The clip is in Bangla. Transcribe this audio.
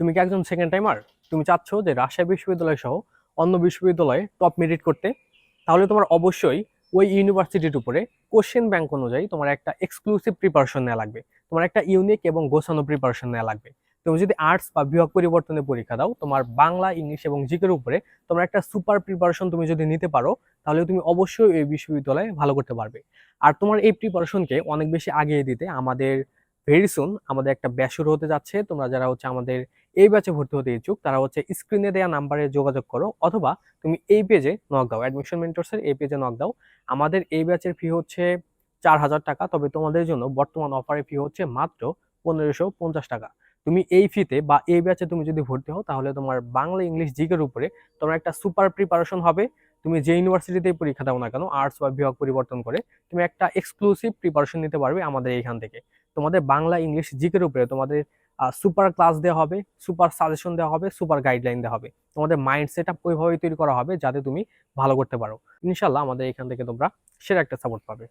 তুমি কি একজন সেকেন্ড টাইমার তুমি চাচ্ছ যে রাজশাহী বিশ্ববিদ্যালয় সহ অন্য বিশ্ববিদ্যালয়ে টপ মেরিট করতে। তাহলে তোমার অবশ্যই ওই ইউনিভার্সিটির উপরে কোশ্চেন ব্যাংক অনুযায়ী তোমার একটা এক্সক্লুসিভ প্রিপারেশন নেওয়া লাগবে। তোমার একটা ইউনিক এবং গোছানো প্রিপারেশন নেওয়া লাগবে। তুমি যদি আর্টস বা বিভাগ পরিবর্তনের পরীক্ষা দাও, তোমার বাংলা, ইংলিশ এবং জিকের উপরে তোমার একটা সুপার প্রিপারেশন তুমি যদি নিতে পারো, তাহলে তুমি অবশ্যই এই বিশ্ববিদ্যালয়ে ভালো করতে পারবে। আর তোমার এই প্রিপারেশনকে অনেক বেশি আগিয়ে দিতে আমাদের ভেরি সুন আমাদের একটা ব্যাচ শুরু হতে যাচ্ছে। তোমরা যারা হচ্ছে আমাদের এই ব্যাচে ভর্তি হতে ইচ্ছুক, তারা হচ্ছে স্ক্রিনে দেওয়া নাম্বারে যোগাযোগ করো, অথবা তুমি এই পেজে নক দাও। অ্যাডমিশন মেন্টরসের এই পেজে নক দাও। আমাদের এই ব্যাচের ফি হচ্ছে চার হাজার টাকা, তবে তোমাদের জন্য বর্তমান অফারের ফি হচ্ছে মাত্র পনেরোশো পঞ্চাশ টাকা। তুমি এই ফিতে বা এই ব্যাচে তুমি যদি ভর্তি হও, তাহলে তোমার বাংলা, ইংলিশ জিকের উপরে তোমার একটা সুপার প্রিপারেশন হবে। তুমি যে ইউনিভার্সিটিতেই পরীক্ষা দাও না কেন আর্টস বা বিভাগ পরিবর্তন করে তুমি একটা এক্সক্লুসিভ প্রিপারেশন নিতে পারবে আমাদের এইখান থেকে। তোমাদের বাংলা, ইংলিশ জিকের উপরে তোমাদের সুপার ক্লাস দেওয়া হবে সুপার সাজেশন দেওয়া হবে সুপার গাইডলাইন দেওয়া হবে। তোমাদের মাইন্ড সেট আপ ওইভাবেই তৈরি করা হবে যাতে তুমি ভালো করতে পারো। ইনশাল্লাহ আমাদের এখান থেকে তোমরা সেরা একটা সাপোর্ট পাবে।